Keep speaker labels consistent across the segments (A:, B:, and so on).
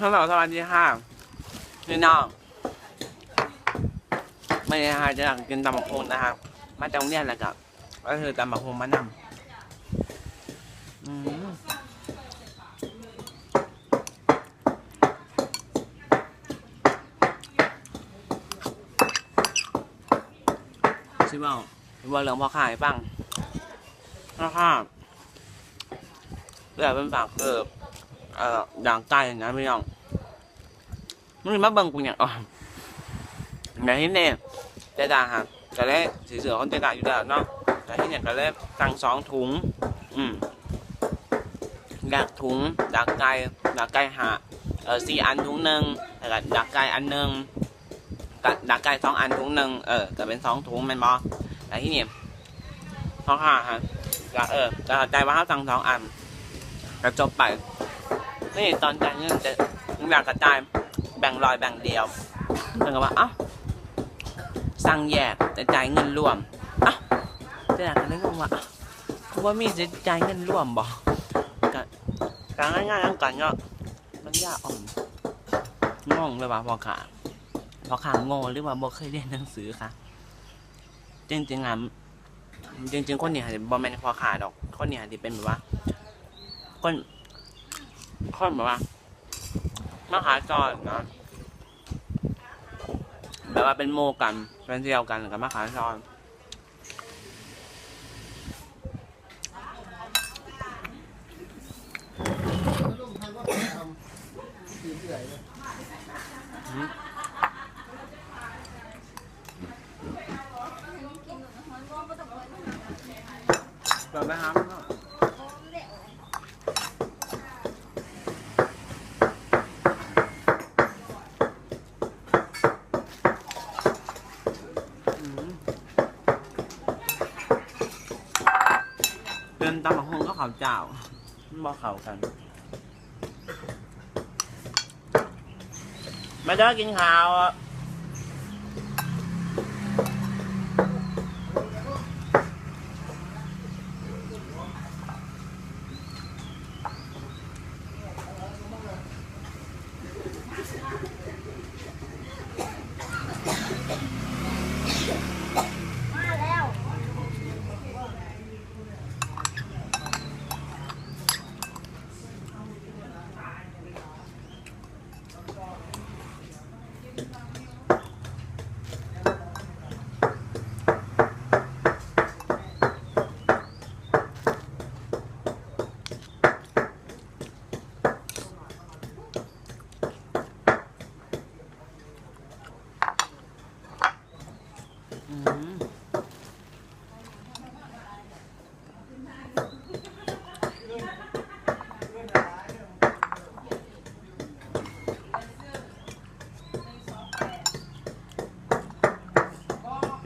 A: ฮัลโหลสวัสดีค่ะพี่น้องไม่ได้ค่ะจะอยากกินตำบักหุ่งนะครับ มาจากโรงเรียนแล้วก็ก็คือตำบักหุ่งมานำอืมชิบอกชิบอกเรื่องพอขายฟังพ่อข้าเรื่องเป็นฝากเกิบ เอ่อด่างไก่นะพี่น้องมึงมาเบิ่งกูเนี่ยอ๋ออย่ที่เนี่ยเจดาฮะก็เลยสีเสือคนเจดาอยู่แล้วเนาะแต่ที่เนี่ยก็เลยสั่งสองถุง อืมดักถุงดักไก่ดักไก่หาเออสี่อันถุงหนึ่งแล้วก็ดักไก่อันหนึ่งดักไก่สองอันถุงหนึ่งเออก็เป็นสองถุงแมนบอแต่ที่เนี่ยพ่อค้าฮะก็เออจะเข้าใจว่าเขาสั่งสองอันแล้วจบไป นี่ตอนจ่ายเงินจะอยากกระจายแบ่งรอยแบ่งเดียวเพิ่นก็ว่าอ้าสั่งแยกแต่จ่ายเงินรวมอ้าจะอยากกันได้ก็ว่าอ้าวว่ามีจะจ่ายเงินรวมบ่กะกะง่ายๆทั้งกันเนาะมันยากอ่อนงงเลยว่าพอขาพอขาโง่หรือว่าบ่เคยเรียนหนังสือค่ะจริงๆอะจริงๆคนนี้อาจจะบ่แม่นพอขาดอก คนนี้อาจจะเป็นแบบว่า คน คนแบบว่ามาหาจอนนะแบบว่าเป็นโมกันเป็นเดียวกันกับมาหาจอน
B: ลูกทำก็ทำสีเหลือเลย
A: เปิดไปหามันเนาะอืมเดินตามหง ก็เขาเจ้ามันบอกเขากัน มาเด้อกินข้าว ป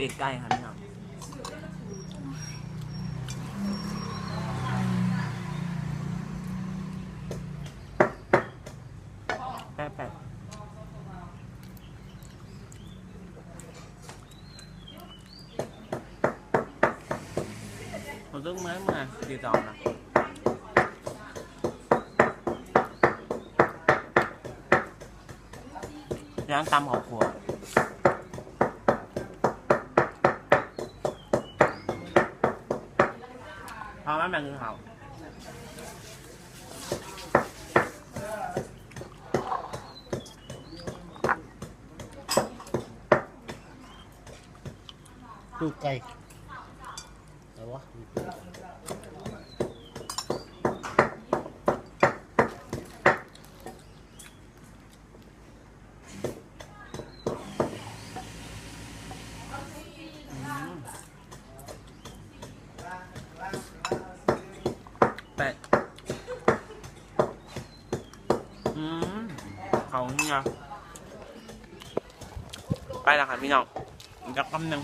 A: ีกไก่ครับพี่น้อ nước mắm nè đi tàu nè ráng tâm học phù thôi, mắm đang ngưng học
B: Too cay. ว่า
A: แปะอืมเขาเนี่ยไปแล้วค่ะพี่น้องอีกสักคำหนึ่ง